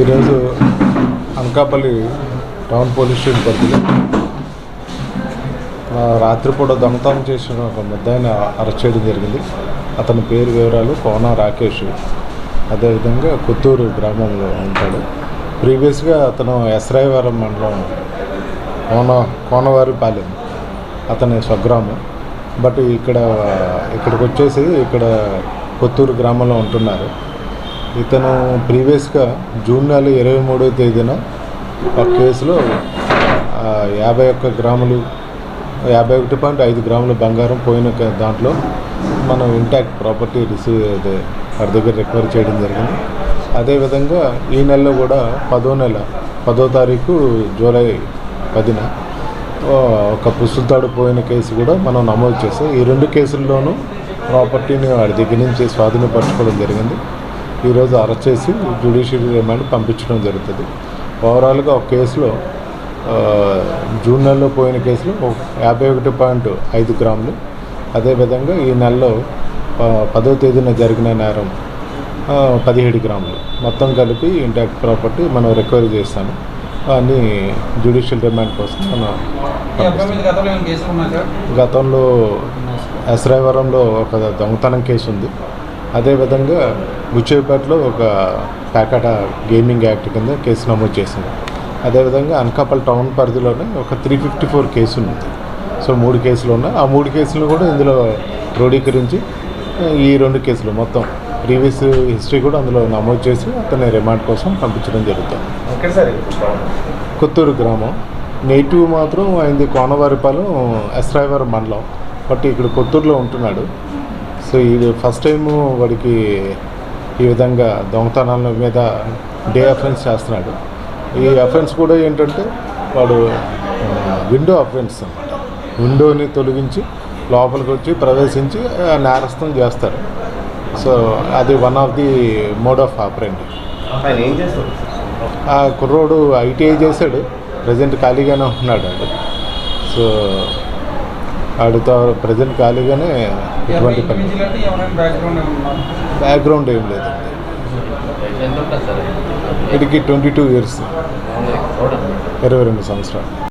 ఈరోజు Anakapalli town police station పరిధిలో రాత్రిపూట దొంగతనం చేసిన ఒక ముద్దాయిని అరెస్ట్ చేయడం జరిగింది. అతని పేరు వివరాలు కోన రాకేష్. అదేవిధంగా కొత్తూరు గ్రామంలో ఉంటాడు. ప్రీవియస్గా అతను ఎస్రాయవరం మండలం కోన కోనవారిపాలెం అతని స్వగ్రామం. బట్ ఇక్కడ ఇక్కడికి వచ్చేసి ఇక్కడ కొత్తూరు గ్రామంలో ఉంటున్నారు. ఇతను ప్రీవియస్గా జూన్ నెల ఇరవై మూడవ తేదీన ఒక కేసులో యాభై ఒక్క గ్రాములు యాభై ఒకటి పాయింట్ ఐదు గ్రాముల బంగారం పోయిన దాంట్లో మనం ఇంటాక్ట్ ప్రాపర్టీ రిసీవ్ అదే వారి దగ్గర రికవర్ చేయడం జరిగింది. అదేవిధంగా ఈ నెలలో కూడా పదో నెల పదో తారీఖు జూలై పదిన ఒక పుస్తుతాడు పోయిన కేసు కూడా మనం నమోదు చేసాం ఈ రెండు కేసుల్లోనూ ప్రాపర్టీని వాడి దగ్గర నుంచి స్వాధీనపరచుకోవడం జరిగింది. ఈరోజు అరెస్ట్ చేసి జ్యుడిషియల్ రిమాండ్ పంపించడం జరుగుతుంది. ఓవరాల్గా ఒక కేసులో జూన్ నెలలో పోయిన కేసులో ఒక యాభై ఒకటి పాయింట్ ఐదు గ్రాములు. అదేవిధంగా ఈ నెలలో పదో తేదీన జరిగిన నేరం పదిహేడు గ్రాములు. మొత్తం కలిపి ఇంటాక్ట్ ప్రాపర్టీ మనం రికవరీ చేస్తాము. అని జ్యుడిషియల్ రిమాండ్ కోసం మనం గతంలో ఎస్రాయవరంలో ఒక దొంగతనం కేసు ఉంది అదేవిధంగా బుచ్చేపేటలో ఒక ప్యాకెట్ గేమింగ్ యాక్ట్ కింద కేసు నమోదు చేసింది. అదేవిధంగా అనకాపల్లి టౌన్ పరిధిలోనే ఒక త్రీ ఫిఫ్టీ ఫోర్ కేసు ఉంది సో మూడు కేసులు ఉన్నాయి. ఆ మూడు కేసులు కూడా ఇందులో క్రోడీకరించి ఈ రెండు కేసులు మొత్తం ప్రీవియస్ హిస్టరీ కూడా అందులో నమోదు చేసి అతని రిమాండ్ కోసం పంపించడం జరుగుతుంది. ఎక్కడ సార్? కొత్తూరు గ్రామం. నేటివ్ మాత్రం ఆయనది కోనవారిపాలెం ఎస్రాయవరం మండలం. బట్ ఇక్కడ కొత్తూరులో ఉంటున్నాడు. సో ఇది ఫస్ట్ టైం వాడికి ఈ విధంగా దొంగతనాల మీద డే అఫెన్స్ చేస్తున్నాడు. ఈ అఫెన్స్ కూడా ఏంటంటే వాడు విండో అఫెన్స్ అన్నమాట. విండోని తొలగించి లోపలికి వచ్చి ప్రవేశించి నేరస్థం చేస్తారు. సో అది one of the mode of operandi ఆ కుర్రోడు ఐటీఐ చేశాడు. ప్రజెంట్ ఖాళీగానే ఉన్నాడు ఆడు సో ఆడితో ప్రజెంట్ ఖాళీగానే ఎటువంటి పని. బ్యాక్గ్రౌండ్ ఏం లేదు. వీడికి ట్వంటీ టూ ఇయర్స్ ఇరవై రెండు సంవత్సరాలు.